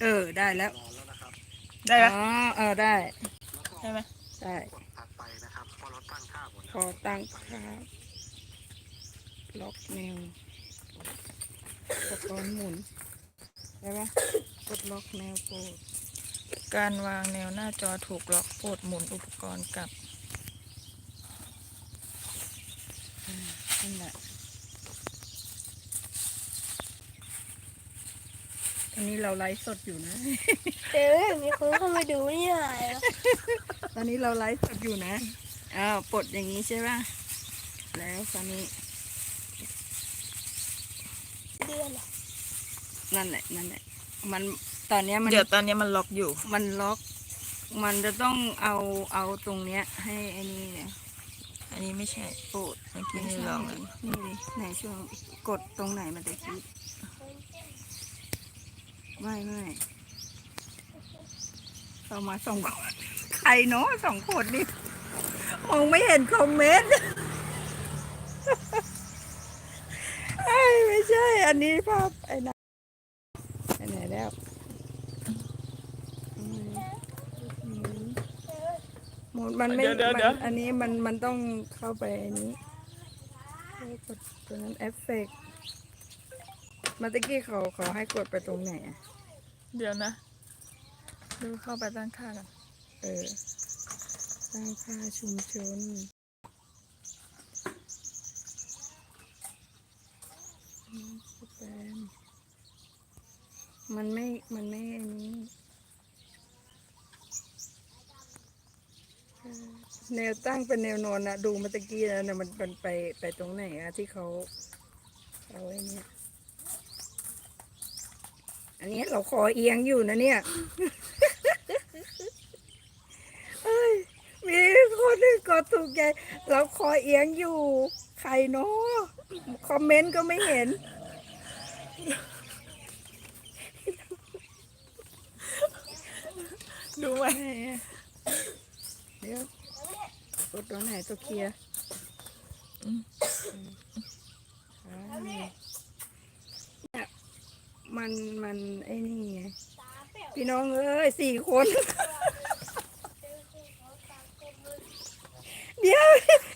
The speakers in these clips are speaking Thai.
เออได้แล้วนอนแล้วนะครับได้ไหมอ๋อเออได้ใช่ไหมได้กดถัดไปนะครับพอเราตั้งค่าหมดพแล้วอตั้งค่าล็อกแนวอุปกรณ์หมุนใช่ปะกดล็อกแนวโปรดการวางแนวหน้าจอถูกล็อกโปรดหมุนอุปกรณ์กลับนั่นแหละ อันนี้เราไลฟ์สดอยู่นะเดี๋ยวมีคนเข้ามาดูไม่ได้หรอตอนนี้เราไลฟ์สดอยู่นะ อ้าวปลดอย่างนี้ใช่ป่ะ แล้วตอนนี้เดือนเหรอนั่นแหละนั่นแหละ มันตอนเนี้ยมัน เดี๋ยวตอนนี้มันล็อกอยู่ มันล็อก มันจะต้องเอาเอาตรงเนี้ย ให้ไอ้นี่เนี่ยอันนี้ไม่ใช่โปรดเมื่อกี้ไม่นี่ใช่ลองแล้วนี่ดิไหนช่วงกดตรงไหนมันจะคิด ไม่ไม่เรามาสองคนใครเนาะสองคนนี่มองไม่เห็นคอมเมนต์ไอ้ยไม่ใช่ อันนี้ภาพไอ้นั่นไอ้ไหนแล้วอืมอืมหมดมันไม่ เดี๋ยวเดี๋ยวมันเดี๋ยว อันนี้มันมันต้องเข้าไปอันนี้ให้กดตัวนั้นเอฟเฟกต์มาตะกี้เขาเขาให้กดไปตรงไหนอะ เดี๋ยวนะ ดูเข้าไปตั้งค่ากันเออสร้างค่าชุมชนมันไม่ มันไม่อันนี้แนวตั้งเป็นแนวนอนนะดูมาตะกี้แล้วนะมันมันไปไปตรงไหนอะที่เขาเอาไอ้เนี่ย อันนี้เราคอเอียงอยู่นะเนี่ยเอ้ยมีคนหนึ่งกดถูกใจเราคอเอียงอยู่ ใครเนาะคอมเมนต์ก็ไม่เห็น ดูไหมเดี๋ยวกดตัวไหนตัวเคลียร์ มอ่าเนี่ยมันมันไอ้นี่ไงพี่น้องเอ้ยสี่คน เดี๋ยว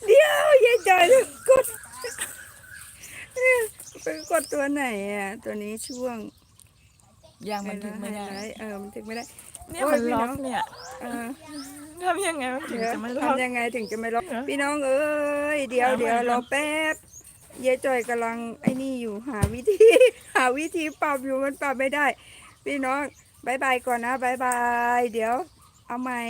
เดี๋ยวยายจอยกดไปกดตัวไหนอะ ตัวนี้ช่วงยังมันถึงไม่ได้ฮลท์เออมันถึงไม่ได้เนี่ยโอ้ยมันพี่ล็น้อองกเนี่ยเออทำยังไงมันถึงเดี๋ยวจะไม่ล็อกทำยังไงถึงจะไม่ล็อกเหรอพี่น้องเอ้ยเดี๋ยวหาใหม่เดี๋ยวก่อนรอแป๊บ ยายจอยกำลังไอ้นี่อยู่หาวิธี หาวิธีปรับอยู่มันปรับไม่ได้ พี่น้องบายบายก่อนนะบายบาย เดี๋ยว เอาใหม่